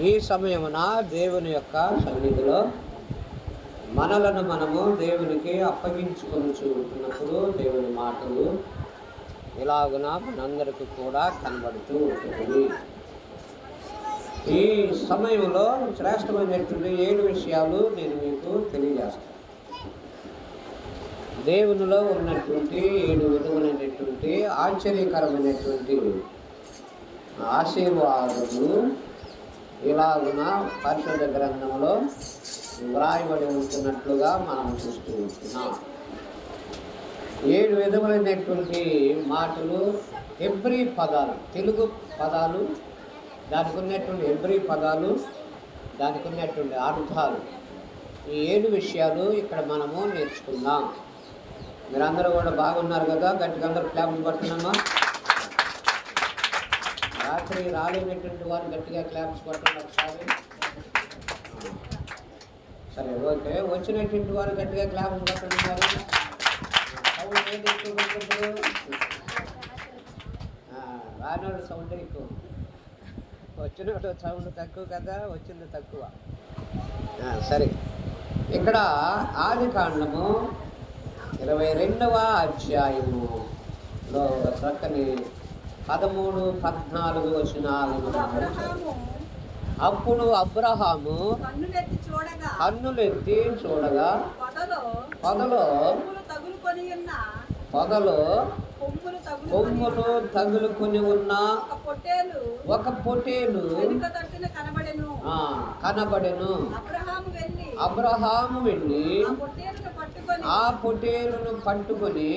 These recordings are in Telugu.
ఈ సమయమున దేవుని యొక్క సన్నిధిలో మనలను మనము దేవునికి అప్పగించుకొని ఉంటున్నప్పుడు దేవుని మాటలు ఇలాగున మనందరికీ కూడా కనబడుతూ ఉంటుంది. ఈ సమయంలో శ్రేష్టమైనటువంటి ఏడు విషయాలు నేను మీకు తెలియజేస్తాను. దేవునిలో ఉన్నటువంటి ఏడు విధములైనటువంటి ఆశ్చర్యకరమైనటువంటి ఆశీర్వాదములు ఇలాగున పరిశుద్ధ గ్రంథంలో వ్రాయబడి ఉంటున్నట్లుగా మనం చూస్తూ ఉంటున్నాం. ఏడు విధములైనటువంటి మాటలు ఎబ్రి పదాలు తెలుగు పదాలు దానికి ఉన్నటువంటి ఎబ్రి పదాలు దానికి ఉన్నటువంటి అర్థాలు. ఈ ఏడు విషయాలు ఇక్కడ మనము నేర్చుకుందాం. మీరందరూ కూడా బాగున్నారు కదా? గట్టిగా అందరూ క్లాప్స్ పడుతున్నామా రాత్రి రాలేనటువంటి వారు గట్టిగా క్లాప్స్ పట్టండి ఒకసారి. సరే ఓకే. వచ్చినటువంటి వారు గట్టిగా క్లాప్స్ పట్టండి సౌండ్ ఏది ఎక్కువ పడుతుంటారు రానోడు సౌండ్ ఎక్కువ. వచ్చినోడు సౌండ్ తక్కువ కదా వచ్చింది తక్కువ. సరే. ఇక్కడ ఆది కాండము ఇరవై రెండవ అధ్యాయములో ఒక చక్కని పదమూడు పద్నాలుగు వచనాలు అప్పుడు అబ్రహాము కన్నులెత్తి చూడగా పొదలో పొదలో కొమ్ములు తగులుకొని ఉన్న ఒక పొటేలు కనబడెను. అబ్రహాము వెళ్ళి ఆ పొటేలును పట్టుకొని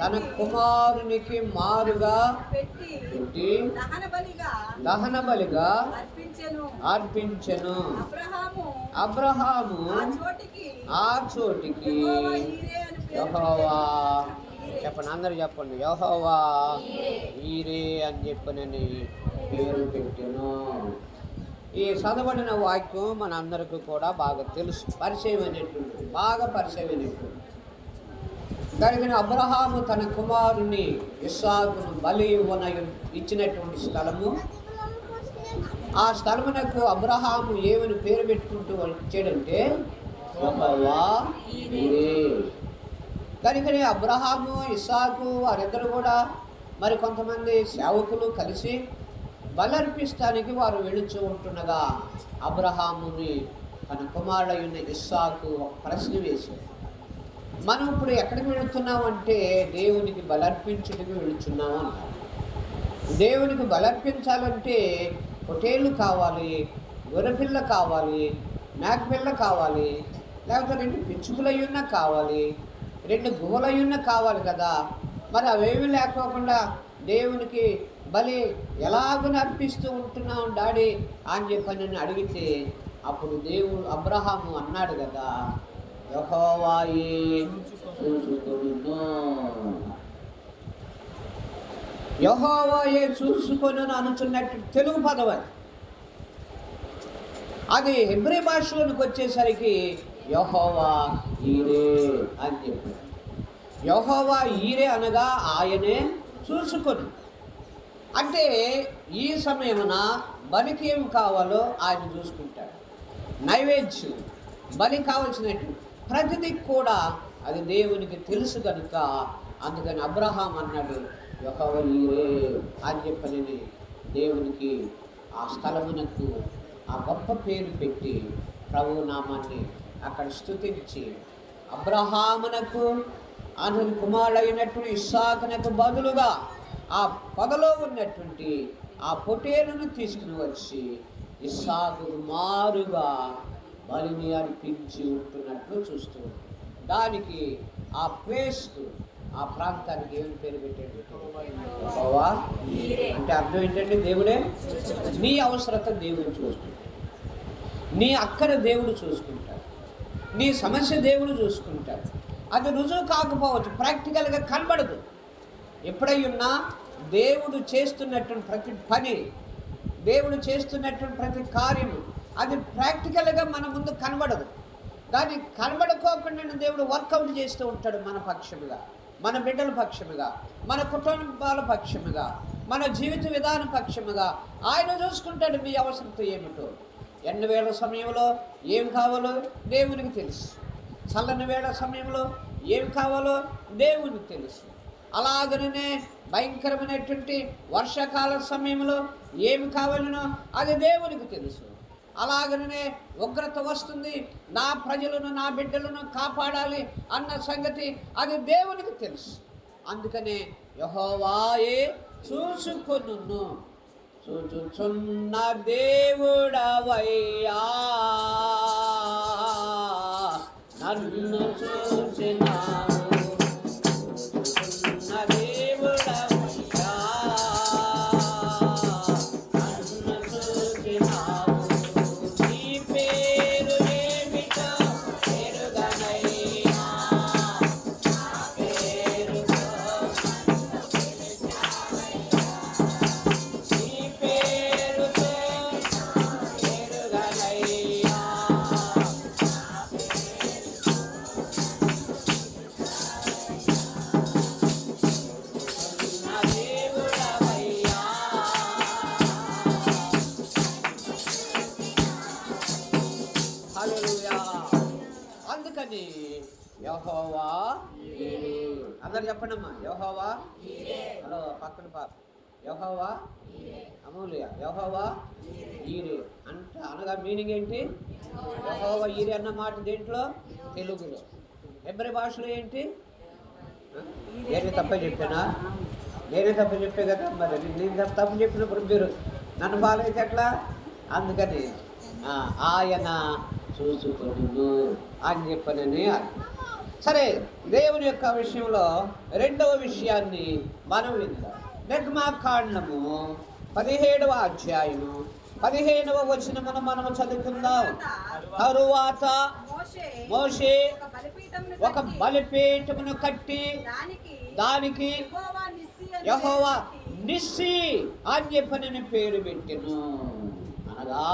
తన కుమారునికి మారుగా పెట్టి దహన బలిగా అర్పించెను. అర్పించెను. అబ్రహాము ఆ చోటికి యహోవా చెప్పండి అందరు చెప్పండి. యహోవా మీరే అని చెప్పనని పేరు పెట్టాను. ఈ చదవడిన వాక్యం మన అందరికీ కూడా బాగా తెలుసు. పరిచయం అనేటువంటి బాగా పరిచయం అనేటువంటి దానికి అబ్రహాము తన కుమారుని ఇస్సాకును బలి ఇవ్వన ఇచ్చినటువంటి స్థలము. ఆ స్థలమునకు అబ్రహాము ఏమని పేరు పెట్టుకుంటూ వచ్చాడంటే కనుకనే అబ్రహాము ఇసాకు వారిద్దరు కూడా మరి కొంతమంది సేవకులు కలిసి బలర్పిస్తానికి వారు వెళుచూ ఉంటుండగా అబ్రహాముని తన కుమారుడైన ఇస్సాకు ఒక ప్రశ్న వేశారు మనం ఇప్పుడు ఎక్కడికి వెళుతున్నాం అంటే దేవునికి బలర్పించుటకు వెళుతున్నాం అన్నారు దేవునికి బలర్పించాలంటే పొటేళ్ళు కావాలి గొర్రెపిల్ల కావాలి మేకపిల్ల కావాలి లేకపోతే రెండు పిచ్చుకులయ్యున్నా కావాలి రెండు గువలయున్న కావాలి కదా. మరి అవేమి లేకోకుండా దేవునికి బలి ఎలాగ అర్పిస్తూ ఉంటున్నాం డాడీ అని చెప్పి నన్ను అడిగితే అప్పుడు దేవుడు అబ్రహాము అన్నాడు కదా. యెహోవాయే చూసుకొనును. యహోవాయే చూసుకొని అనుచున్నట్టు తెలుగు పదం అది. అది హెబ్రి భాషలోనికి వచ్చేసరికి యహోవా ఈరే అని చెప్పాడు. యహోవా ఈరే అనగా ఆయనే చూసుకొని. అంటే ఈ సమయమున బలికి ఏం కావాలో ఆయన చూసుకుంటాడు. నైవేద్యం బలి కావలసినట్టు ప్రతిదీ కూడా అది దేవునికి తెలుసు కనుక అందుకని అబ్రహాం అన్నాడు యెహోవా అని చెప్పని దేవునికి ఆ స్థలమునకు ఆ గొప్ప పేరు పెట్టి ప్రభు నామాన్ని అక్కడ స్థుతించి అబ్రహామునకు అతని కుమారుడైనటువంటి ఇస్సాకునకు బదులుగా ఆ పగలో ఉన్నటువంటి ఆ పొటేలను తీసుకుని వచ్చి ఇస్సాకు మారుగా బలిని అర్పించి ఉంటున్నట్లు చూస్తూ దానికి ఆ ప్లేస్కు ఆ ప్రాంతానికి ఏమి పేరు పెట్టాడు? యెహోవా. అంటే అర్థం ఏంటంటే దేవుడే నీ అవసరత దేవుడు చూసుకుంటాడు. నీ అక్కడ దేవుడు చూసుకుంటాడు. నీ సమస్య దేవుడు చూసుకుంటాడు. అది రుజువు కాకపోవచ్చు ప్రాక్టికల్గా కనబడదు. ఎప్పుడయ్యున్నా దేవుడు చేస్తున్నటువంటి ప్రతి పని దేవుడు చేస్తున్నటువంటి ప్రతి కార్యము అది ప్రాక్టికల్గా మన ముందు కనబడదు. దాన్ని కనబడుకోకుండా దేవుడు వర్కౌట్ చేస్తూ ఉంటాడు మన పక్షముగా మన బిడ్డల పక్షముగా మన కుటుంబాల పక్షముగా మన జీవిత విధాన పక్షముగా. ఆయన చూసుకుంటాడు మీ అవసరంతో ఏమిటో. ఎండ వేళ సమయంలో ఏం కావాలో దేవునికి తెలుసు. చల్లని వేళ సమయంలో ఏం కావాలో దేవునికి తెలుసు. అలాగనే భయంకరమైనటువంటి వర్షాకాల సమయంలో ఏమి కావాలనో అది దేవునికి తెలుసు. అలాగనే ఉగ్రత వస్తుంది. నా ప్రజలను నా బిడ్డలను కాపాడాలి అన్న సంగతి అది దేవునికి తెలుసు. అందుకనే యహోవాయే చూసుకొను చూచుచున్న దేవుడవయ్యా. నన్ను చూచినావు. అమూల్య. యహోవా ఈరే అంట అనగా మీనింగ్ ఏంటి? యహోవా ఈరే అన్న మాట దేంట్లో? తెలుగులో. ఎబ్రి భాషలో ఏంటి? నేనే తప్ప చెప్పానా? నేనే తప్ప చెప్పే కదా? మరి నేను తప్పు తప్పు చెప్పినప్పుడు మీరు నన్ను బాగాలైతే ఎట్లా? అందుకని ఆయన చూసుకొను అని చెప్పనని సరే దేవుని యొక్క విషయంలో రెండవ విషయాన్ని మనం విందాం. నిర్మాకాండము పదిహేడవ అధ్యాయము పదిహేనవ వచనమును మనము చదువుకుందాం. తరువాత మోషే ఒక బలిపీఠమును కట్టి దానికి యెహోవా నిస్సి యహోవా పేరు పెట్టెను. అనగా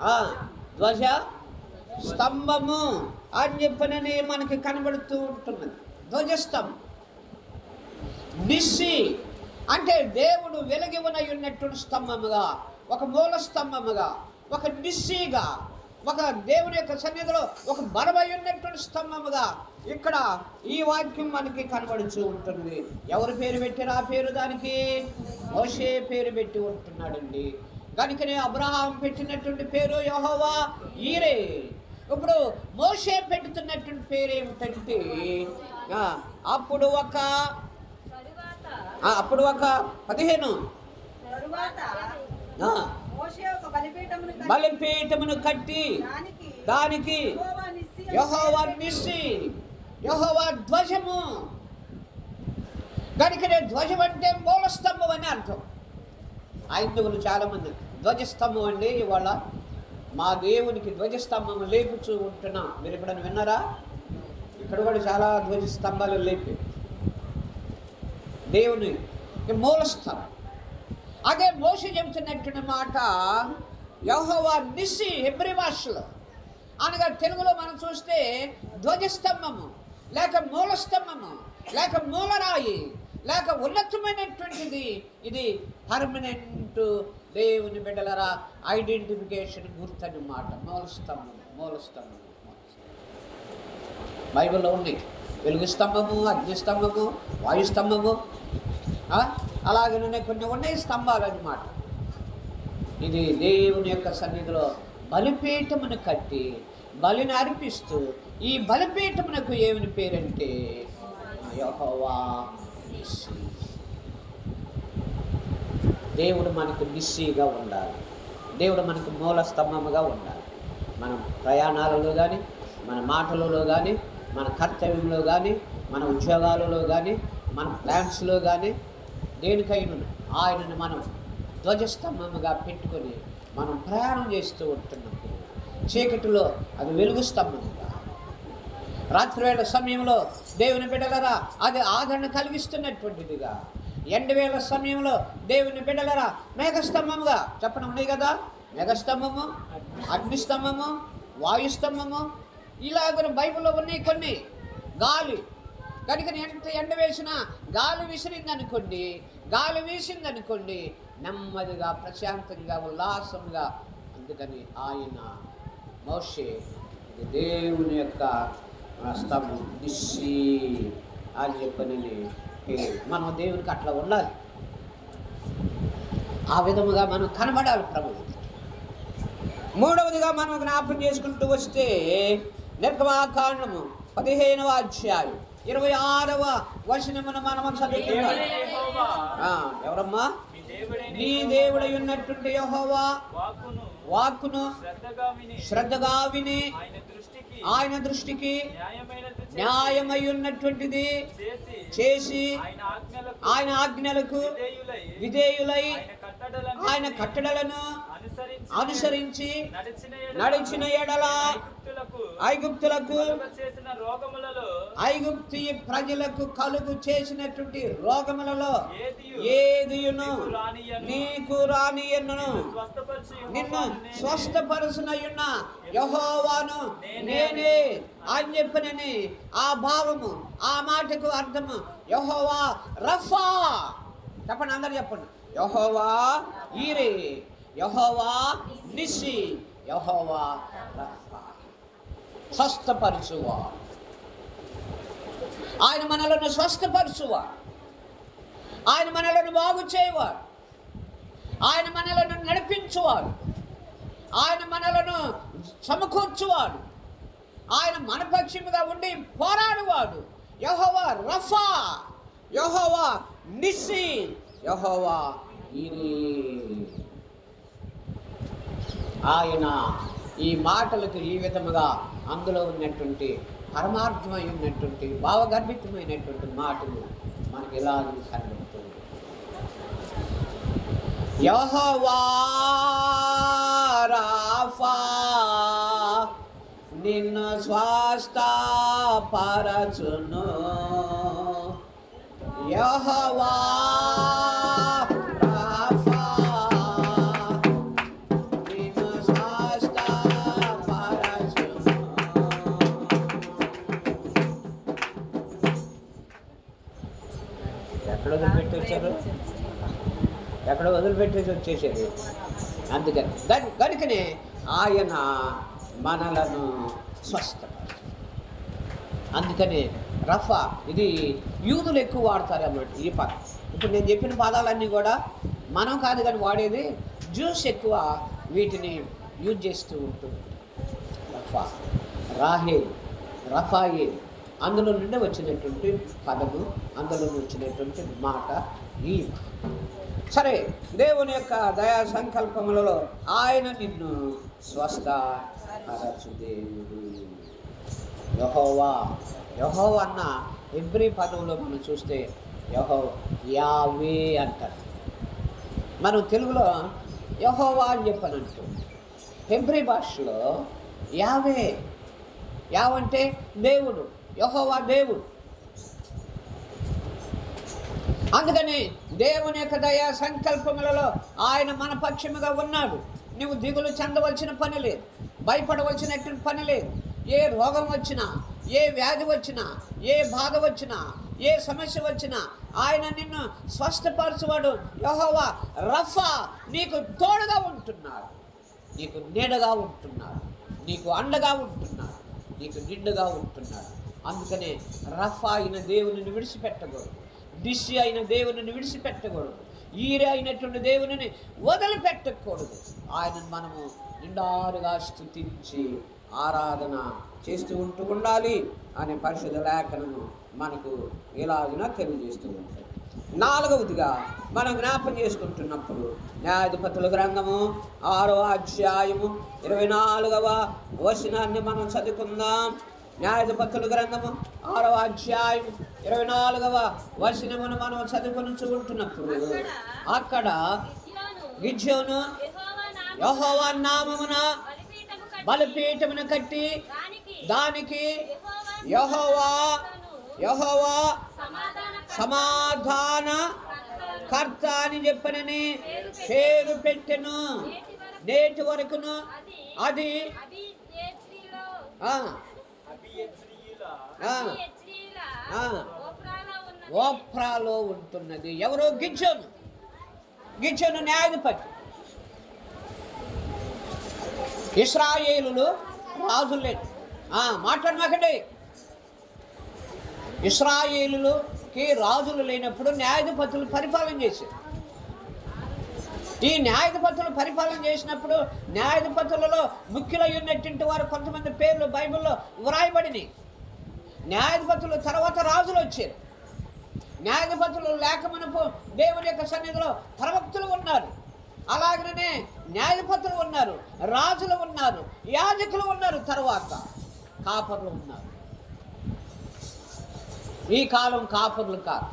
ఆ, ధ్వజ స్తంభము చెప్పనని మనకి కనబడుతూ ఉంటున్నది. ధ్వజస్తంభం నిస్సి. అంటే దేవుడు వెలిగి ఉన్నటువంటి స్తంభముగా ఒక మూల స్తంభముగా ఒక నిస్సిగా ఒక దేవుని యొక్క సన్నిధిలో ఒక బలమై ఉన్నటువంటి స్తంభముగా ఇక్కడ ఈ వాక్యం మనకి కనబడుచు ఉంటుంది. ఎవరు పేరు పెట్టారు? ఆ పేరు దానికి? మోషే పేరు పెట్టి ఉంటున్నాడండి. కనుకనే అబ్రహాం పెట్టినటువంటి పేరు యహోవా ఈరే. ఇప్పుడు మోషే పెడుతున్నటువంటి పేరు ఏమిటంటే అప్పుడు ఒక అప్పుడు ఒక పదిహేను. బలిపీఠమును కట్టి దానికి యెహోవా నిస్సి ధ్వజము. కనుకనే ధ్వజం అంటే మూలస్తంభం అని అర్థం. ఐదుగురు చాలామంది ధ్వజస్తంభం అండి ఇవాళ మా దేవునికి ధ్వజస్తంభం లేపుచూ ఉంటున్నాం. మీరు ఎప్పుడైనా విన్నారా? ఇక్కడ కూడా చాలా ధ్వజస్తంభాలు లేపి దేవుని మూలస్థలం. అదే మోస చెబుతున్నటువంటి మాట యహోవా నిస్సి హెబ్రి భాషలో. అనగా తెలుగులో మనం చూస్తే ధ్వజస్తంభము లేక మూలస్తంభము లేక మూలరాయి లేక ఉన్నతమైనటువంటిది. ఇది పర్మనెంట్ దేవుని బిడ్డలరా ఐడెంటిఫికేషన్ గుర్తని మాట. మూలస్తంభము మూలస్తంభము బైబిల్లో ఉన్నాయి వెలుగు స్తంభము అగ్నిస్తంభము వాయుస్తంభము అలాగే ఉన్నాయి కొన్ని ఉన్నాయి స్తంభాలు అన్నమాట. ఇది దేవుని యొక్క సన్నిధిలో బలిపీఠమును కట్టి బలిని అర్పిస్తూ ఈ బలిపీఠమునకు ఏమని పేరంటే యహోవా నిస్సి. దేవుడు మనకు మిస్సీగా ఉండాలి. దేవుడు మనకు మూల స్తంభముగా ఉండాలి. మనం ప్రయాణాలలో కానీ మన మాటలలో కానీ మన కర్తవ్యంలో కానీ మన ఉద్యోగాలలో కానీ మన ప్లాన్స్లో కానీ దేనికైనా ఆయనను మనం ధ్వజస్తంభముగా పెట్టుకొని మనం ప్రయాణం చేస్తూ ఉంటున్నప్పుడు చీకటిలో అది వెలుగు స్తంభముగా. రాత్రివేళ సమయంలో దేవుని బిడ్డలరా అది ఆదరణ కలిగిస్తున్నటువంటిదిగా. ఎండవేళ సమయంలో దేవుని బిడ్డలరా మేఘస్తంభముగా చెప్పడం ఉన్నాయి కదా? మేఘస్తంభము అగ్నిస్తంభము వాయుస్తంభము ఇలాగ బైబిల్లో ఉన్నాయి కొన్ని. గాలి. కనుక ఎంత ఎండ వేసినా గాలి విసిరిందనుకోండి గాలి వేసిందనుకోండి నెమ్మదిగా ప్రశాంతంగా ఉల్లాసంగా అందుకని ఆయన మోషే దేవుని యొక్క ఆ, స్తవం అని చెప్పని మనం దేవునికి అట్లా ఉండాలి. ఆ విధముగా మనం కనబడాలి ప్రభు మూడవదిగా మనం జ్ఞాపకం చేసుకుంటూ వస్తే నిర్గమాకాండము పదిహేనవ అధ్యాయం. ఇరవై ఆరవ వచనమును మనం చదువుతున్నాం ఎవరమ్మా? నీ దేవుడై ఉన్నటువంటి యెహోవా వాక్కును. శ్రద్ధగా విని. ఆయన దృష్టికి న్యాయమై ఉన్నటువంటిది చేసి ఆయన ఆజ్ఞలకు విధేయులై ఆయన కట్టడలను అనుసరించి నడిచిన ఎడల ఐగుప్తులకు ఐగుప్తి ప్రజలకు కలుగు చేసినటువంటి రోగములలో ఏదియు ఏదియును? నీకు రానియను. నిన్ను. స్వస్థపరుచునయున్న యహోవాను నేనే అని చెప్పినని ఆ భావము ఆ మాటకు అర్థము. యహోవా రఫా. చెప్పండి అందరు చెప్పండి. యహోవా ఈరే. యహోవా నిసి యహోవా స్వస్థపరచువా ఆయన మనలను స్వస్థపరచువా ఆయన మనలను బాగు చేయవాడు. ఆయన మనలను నడిపించువాడు. ఆయన మనలను సమకూర్చువాడు. ఆయన మన పక్షముగా ఉండి పోరాడువాడు. యహోవా రఫా. యహోవా నిస్సి యహోవా ఇరి ఆయన ఈ మాటలకు ఈ విధముగా అందులో ఉన్నటువంటి పరమార్థమై ఉన్నటువంటి భావగర్భితమైనటువంటి మాటలు మనకి ఎలా కనబడుతుంది? నిన్ను స్వస్థ పరచును యహోవా ఎక్కడ వదిలిపెట్టేసి వచ్చేసేది. అందుకని దాని కనుకనే ఆయన మనలను స్వస్థపరచు అందుకని రఫా ఇది యూదులు ఎక్కువ వాడతారు అన్నమాట ఈ పదం ఇప్పుడు నేను చెప్పిన పదాలన్నీ కూడా మనం కాదు కానీ వాడేది జ్యూస్ ఎక్కువ వీటిని యూజ్ చేస్తూ ఉంటుంది రఫా రాహే రఫాయే అందులో నుండి వచ్చినటువంటి పదము అందులో వచ్చినటువంటి మాట ఈ మాట. సరే దేవుని యొక్క దయా సంకల్పములలో ఆయన నిన్ను స్వస్థ దేవుడు. యహోవా యహో అన్న ఎవ్రీ పదంలో మనం చూస్తే యహో యావే అంటారు. మనం తెలుగులో యహోవా అని చెప్పని అంటాం హెబ్రి భాషలో యావే యావంటే దేవుడు యహోవా దేవుడు. అందుకని దేవుని యొక్క దయా సంకల్పములలో ఆయన మన పక్షముగా ఉన్నాడు. నువ్వు దిగులు చెందవలసిన పని లేదు. భయపడవలసినటువంటి పని లేదు. ఏ రోగం వచ్చినా ఏ వ్యాధి వచ్చినా ఏ బాధ వచ్చినా ఏ సమస్య వచ్చినా ఆయన నిన్ను స్వస్థపరచువాడు. యహోవా రఫా నీకు తోడుగా ఉంటున్నాడు. నీకు నీడగా ఉంటున్నాడు. నీకు అండగా ఉంటున్నాడు. నీకు నిండుగా ఉంటున్నాడు. అందుకనే రఫా అయిన దేవుని విడిచిపెట్టకూడదు. దిశ అయిన దేవుని విడిచిపెట్టకూడదు. ఈరే అయినటువంటి దేవుని వదిలిపెట్టకూడదు. ఆయనను మనము నిండారుగా స్థుతించి ఆరాధన చేస్తూ ఉంటూ ఉండాలి అనే పరిశుద్ధ లేఖనము మనకు ఇలాగిన తెలియజేస్తూ ఉంటుంది. నాలుగవదిగా మనం జ్ఞాపం చేసుకుంటున్నప్పుడు న్యాయాధిపతుల గ్రంథము ఆరో అధ్యాయము ఇరవై నాలుగవ వచనాన్ని మనం చదువుకుందాం. న్యాయాధిపతుల గ్రంథము ఆరవ అధ్యాయం ఇరవై నాలుగవ వచనమును మనం చదువుకొని చూంటున్నప్పుడు అక్కడ గిజ్యోను యెహోవా నామమున బలిపీఠమును కట్టి దానికి యెహోవా యహోవా సమాధాన కర్త అని చెప్పనని పేరు పెట్టెను. నేటి వరకును అది ఓఫ్రాలో ఉంటున్నది. ఎవరో గిజ్జోను గిజ్జోను న్యాయాధిపతి. ఇస్రాయేలులు రాజులు లేదు మాట్లాడమాకండి ఇస్రాయేలుకి రాజులు లేనప్పుడు న్యాయాధిపతులు పరిపాలన చేశారు. ఈ న్యాయాధిపతులు పరిపాలన చేసినప్పుడు న్యాయాధిపతులలో ముఖ్యులై ఉన్నటువంటి వారు కొంతమంది పేర్లు బైబిల్లో వ్రాయబడినాయి న్యాయాధిపతులు తర్వాత రాజులు వచ్చారు. న్యాయాధిపతులు లేకమనపు దేవుని యొక్క సన్నిధిలో ప్రవక్తులు ఉన్నారు. అలాగనే న్యాయాధిపతులు ఉన్నారు రాజులు ఉన్నారు యాజకులు ఉన్నారు తర్వాత కాపర్లు ఉన్నారు. ఈ కాలం కాపర్లు కాదు.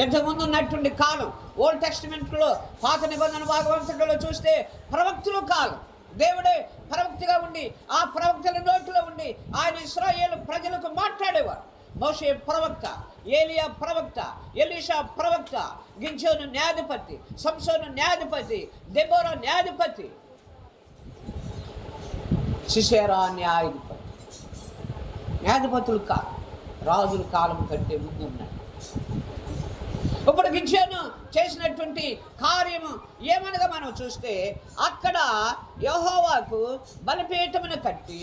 ఇంతకుముందు ఉన్నటువంటి కాలం ఓల్డ్ టెస్టిమెంట్లో పాత నిబంధన భాగవంతుడిలో చూస్తే ప్రవక్తులు కాదు. దేవుడే ప్రవక్తిగా ఉండి ఆ ప్రవక్తల నోటిలో ఉండి ఆయన ఇస్రాయేల్ ప్రజలకు మాట్లాడేవారు మోషే ప్రవక్త ఏలియా ప్రవక్త ఎలీషా ప్రవక్త గింజోను న్యాధిపతి సంసోను న్యాధిపతి దెబోరా న్యాధిపతి శిశేరా న్యాయాధిపతి. న్యాధిపతులు కాదు. రాజుల కాలం కంటే ముందు ఇప్పుడు గిజ్జను చేసినటువంటి కార్యము ఏమనగా మనం చూస్తే అక్కడ యహోవాకు బలపీఠమును కట్టి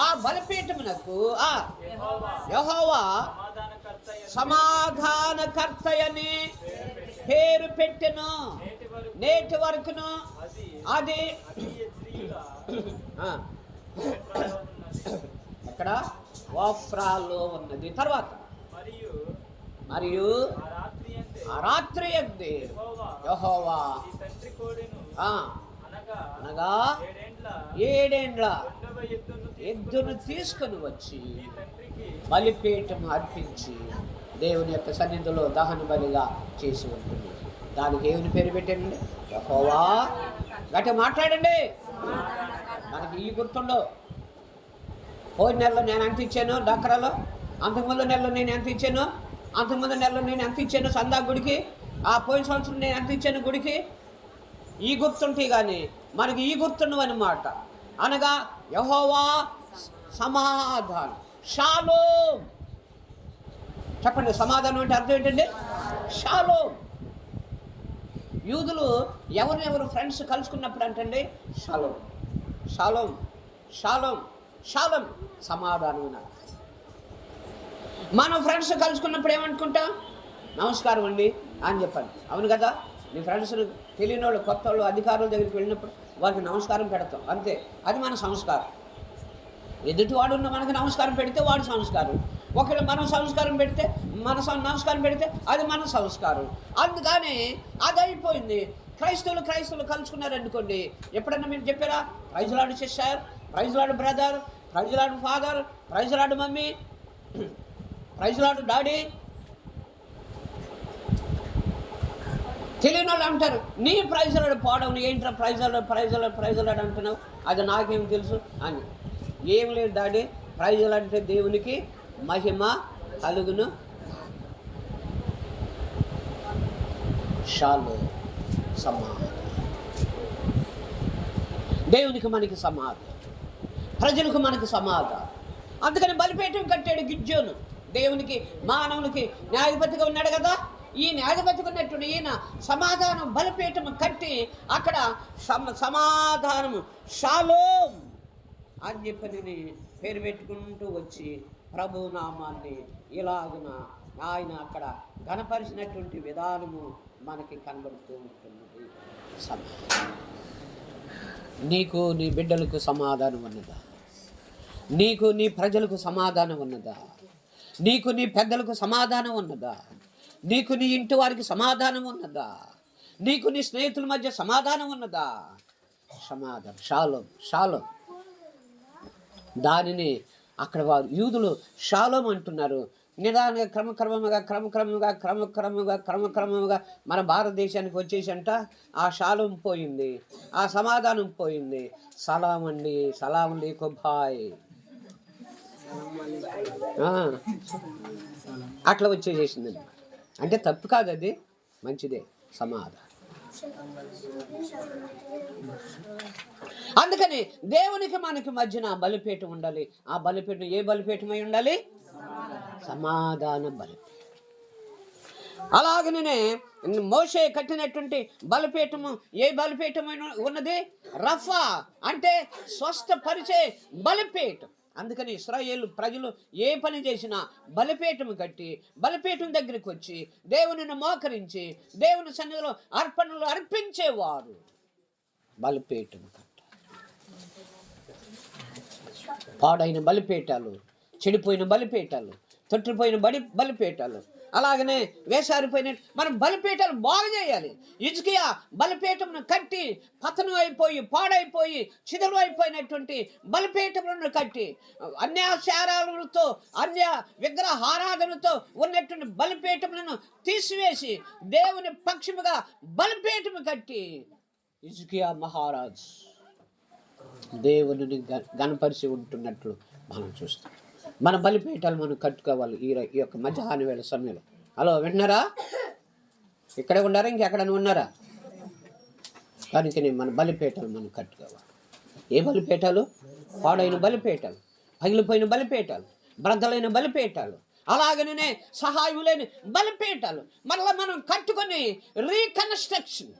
ఆ బలపీఠమునకు ఆ యహోవా సమాధానకర్త సమాధానకర్తయని పేరు పెట్టెను నేటి వరకును అది అక్కడ అతి ఉన్నది. వాఫ్రాలో ఉన్నది తర్వాత మరియు రాత్రి ఎద్ది యహోవా. అనగా ఏడేండ్ల ఎద్దును తీసుకుని వచ్చి బలిపీఠం అర్పించి దేవుని యొక్క సన్నిధిలో దహన బలిగా చేసి ఉంటుంది. దానికి ఏమని పేరు పెట్టండి యహోవా. గట్టి మాట్లాడండి. మనకి ఇల్లు గుర్తుండవు. పోయిన నెలలో నేను ఎంత ఇచ్చాను? డక్కరాలో అంతకుముందు నెలలో నేను ఎంత ఇచ్చాను? అంతకుముందు నెలలో నేను ఎంత ఇచ్చాను సందా గుడికి ఆ పోయిన సంవత్సరం నేను ఎంత ఇచ్చాను గుడికి ఈ గుర్తుంటే కానీ మనకి ఈ గుర్తుండవు అనగా యహోవా సమాధానం. షాలో. చెప్పండి సమాధానం అంటే అర్థం ఏంటండి? షాలో. యూదులు ఎవరినెవరు ఫ్రెండ్స్ కలుసుకున్నప్పుడు అంటండి? షాలోం. షాలోం. షాలోం. షాలోం. సమాధానం అని మనం ఫ్రెండ్స్ కలుసుకున్నప్పుడు ఏమనుకుంటాం? నమస్కారం అండి అని చెప్పండి అవును కదా? నీ ఫ్రెండ్స్ తెలియని వాళ్ళు కొత్త వాళ్ళు అధికారుల దగ్గరికి వెళ్ళినప్పుడు వారికి నమస్కారం పెడతాం. అంతే. అది మన సంస్కారం. ఎదుటివాడు ఉన్న మనకి నమస్కారం పెడితే వాడు సంస్కారం. ఒకవేళ మనం సంస్కారం పెడితే మన సం- నమస్కారం పెడితే అది మన సంస్కారం. అందుకని అది అయిపోయింది క్రైస్తవులు క్రైస్తవులు కలుసుకున్నారనుకోండి ఎప్పుడన్నా మీరు చెప్పారా? ప్రైజ్లాడు సిస్టర్ ప్రైజ్లాడు బ్రదర్ ప్రైజ్లాడు ఫాదర్ ప్రైజ్లాడు మమ్మీ ప్రైజ్లాడు డాడీ. తెలియని వాళ్ళు అంటారు నీ ప్రైజ్లాడు పోవడం ఏంట్రా ప్రైజ్లాడు ప్రైజ్లాడు ప్రైజ్లాడు అంటున్నావు? అది నాకేం తెలుసు అని. ఏం లేదు డాడీ ప్రైజులు అంటే దేవునికి మహిమ కలుగును. షాలు సమాధి దేవునికి మనకి సమాధి ప్రజలకు మనకు సమాధానం. అందుకని బలిపేటం కట్టాడు గిజ్జోను దేవునికి మానవునికి న్యాయపతిగా ఉన్నాడు కదా? ఈ న్యాయపతికి ఉన్నటువంటి ఈయన సమాధానం బలిపీఠం కట్టి అక్కడ సమ సమాధానము. షాలోం అని చెప్పని పేరు పెట్టుకుంటూ వచ్చి ప్రభునామాన్ని ఇలాగున ఆయన అక్కడ గణపరిచినటువంటి విధానము మనకి కనబడుతూ ఉంటున్నది నీకు నీ బిడ్డలకు సమాధానం ఉన్నదా? నీకు నీ ప్రజలకు సమాధానం ఉన్నదా? నీకు నీ పెద్దలకు సమాధానం ఉన్నదా? నీకు నీ ఇంటి వారికి సమాధానం ఉన్నదా? నీకు నీ స్నేహితుల మధ్య సమాధానం ఉన్నదా? సమాధానం. షాలోం షాలోం. దానిని అక్కడ వారు యూదులు షాలోం అంటున్నారు. నిదానంగా క్రమక్రమముగా క్రమక్రమముగా క్రమక్రమముగా క్రమక్రమముగా మన భారతదేశానికి వచ్చేసంట ఆ షాలోం పోయింది. ఆ సమాధానం పోయింది. సలాం అండి సలాం లేకు బాయ్ అట్లా వచ్చేసేసిందండి. అంటే తప్పు కాదు అది. మంచిదే. సమాధానం. అందుకని దేవునికి మనకి మధ్యన బలిపేట ఉండాలి. ఆ బలిపేట ఏ బలిపేటమై ఉండాలి? సమాధాన బలిపేట అలాగనే మోసే కట్టినటువంటి బలిపీఠము ఏ బలిపీఠమైన ఉన్నది? రఫా అంటే స్వస్థపరిచే బలిపీఠం. అందుకని ఇస్రాయేల్ ప్రజలు ఏ పని చేసినా బలిపీఠం కట్టి బలిపీఠం దగ్గరికి వచ్చి దేవునిని మోకరించి దేవుని సన్నిధిలో అర్పణలు అర్పించేవారు. బలిపీఠం కట్టాలి పాడైన బలిపీఠాలు చెడిపోయిన బలిపీఠాలు తొట్టిపోయిన బడి బలిపీఠాలు. అలాగనే వేసారిపోయినట్టు మనం బలిపీఠాలు బాగు చేయాలి. ఇజుకియా బలిపీఠమును కట్టి పతనం అయిపోయి పాడైపోయి చిదలు అయిపోయినటువంటి బలిపీఠములను కట్టి అన్యాశారాలతో అన్య విగ్రహారాధనతో ఉన్నటువంటి బలిపీఠములను తీసివేసి దేవుని పక్షముగా బలిపీఠము కట్టి ఇజుకియా మహారాజ్ దేవుని గణపరిచి ఉంటున్నట్లు మనం చూస్తాం. మన బలిపీఠాలు మనం కట్టుకోవాలి ఈ ఈ యొక్క మధ్యాహ్న వేళ సమయంలో. హలో వింటున్నారా? ఇక్కడే ఉన్నారా? ఇంకెక్కడైనా ఉన్నారా? కనుకని మన బలిపీఠాలు మనం కట్టుకోవాలి. ఏ బలిపీఠాలు పాడైన బలిపీఠాలు పగిలిపోయిన బలిపీఠాలు బ్రద్దలైన బలిపీఠాలు అలాగనే సహాయం లేని బలిపీఠాలు మరలా మనం కట్టుకొని రీకన్స్ట్రక్షన్